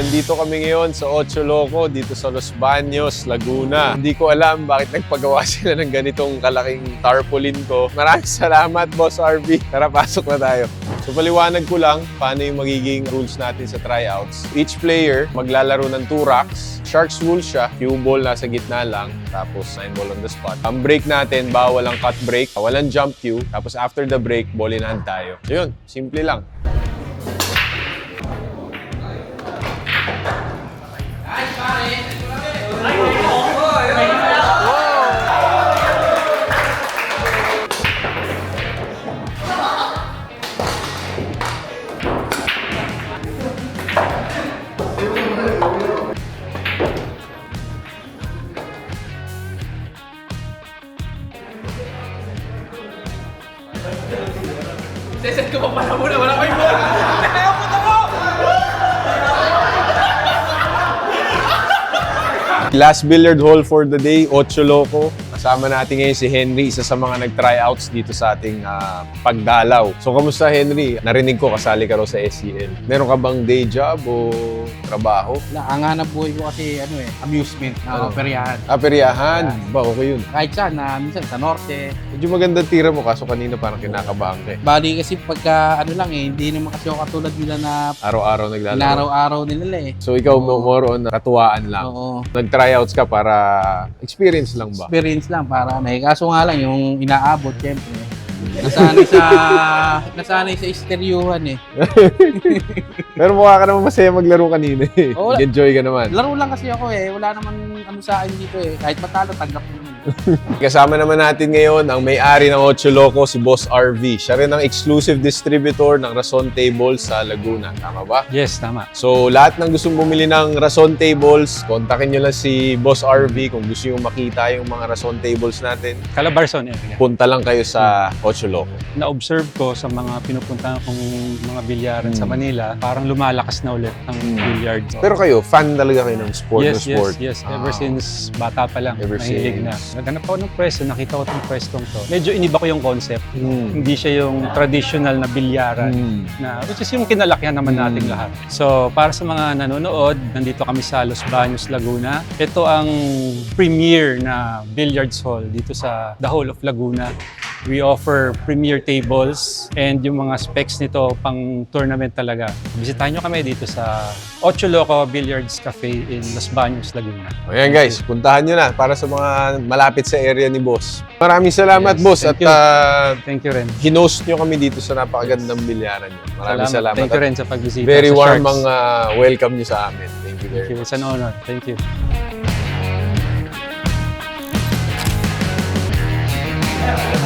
nandito kami ngayon sa Ocho Loco dito sa Los Baños, Laguna. Hindi ko alam bakit nagpagawa sila ng ganitong kalaking tarpaulin ko. Maraming salamat, Boss RV. Tara, pasok na tayo. So paliwanag ko lang paano yung magiging rules natin sa tryouts. Each player maglalaro ng two racks. Sharks rule siya, cue ball nasa gitna lang, tapos nine ball on the spot. Ang break natin, bawal ang cut break, walang jump cue, tapos after the break, ball in hand tayo. So yun, simple lang. Seset ko pa pala muna, wala! Last billiard hall for the day, Ocho Loco. Kasama natin ngayon si Henry, isa sa mga nag-tryouts dito sa ating ah, pagdalaw. So, kamusta Henry? Narinig ko kasali ka raw sa SEL. Meron ka bang day job o trabaho? Na, ang hanap buhay ko kasi ano eh, amusement, Ano? na peryahan. Ah, peryahan. Ba, okay yun. Kahit saan, na minsan sa norte. Medyo maganda tira mo, kaso kanina parang kinakabahan ka eh. Bali kasi pagka ano lang eh, hindi naman kasi ako katulad nila na Araw-araw naglalaro. inaraw-araw nila eh. So, ikaw more on katuwaan lang. Oo. Nag-tryouts ka para experience lang ba? Experience lang para eh. Kaso nga lang yung inaabot, syempre. Nasanay sa nasanay sa isteryuhan eh. Pero mukha ka naman masaya maglaro kanina eh. Oo. Enjoy ka naman. Laro lang kasi ako eh. Wala naman ano sa akin dito eh. Kahit matalo, tanggap ko naman. Kasama naman natin ngayon ang may-ari ng Ocho Loco, si Boss RV. Siya rin ang exclusive distributor ng Rason Tables sa Laguna. Tama ba? Yes, tama. So, lahat ng gustong bumili ng Rason Tables, kontakin nyo lang si Boss RV kung gusto nyo makita yung mga Rason Tables natin. Calabarzon area. Punta lang kayo sa Ocho Loco. Na-observe ko sa mga pinupunta kong mga bilyaran sa Hmm. Manila, parang lumalakas na ulit ang Hmm. billiard. Pero kayo, fan talaga kayo ng sport yes, na sport. yes, yes. Ah. Ever since bata pa lang, Ever nahilig na. Naghanap ako ng pwesto, nakita ko itong pwestong to. Medyo iniba ko yung concept. Hmm. Hindi siya yung traditional na bilyaran. Hmm. na which is yung kinalakihan naman nating Mm. lahat. So, para sa mga nanonood, nandito kami sa Los Baños, Laguna. Ito ang premier na billiards hall dito sa the whole of Laguna. We offer premier tables and yung mga specs nito pang tournament talaga. Bisitahin nyo kami dito sa Ocho Loco Billiards Cafe in Los Baños, Laguna. Ayan guys, puntahan nyo na para sa mga malapit sa area ni Boss. Maraming salamat yes, Boss thank at you. Uh, thank you rin. Hinost nyo kami dito sa napakagandang bilyaran nyo. Maraming salamat. salamat. Thank you rin sa pagbisita Very sa warm ang uh, welcome nyo sa amin. Thank you very thank you. much. It's an honor. Thank you. Yeah.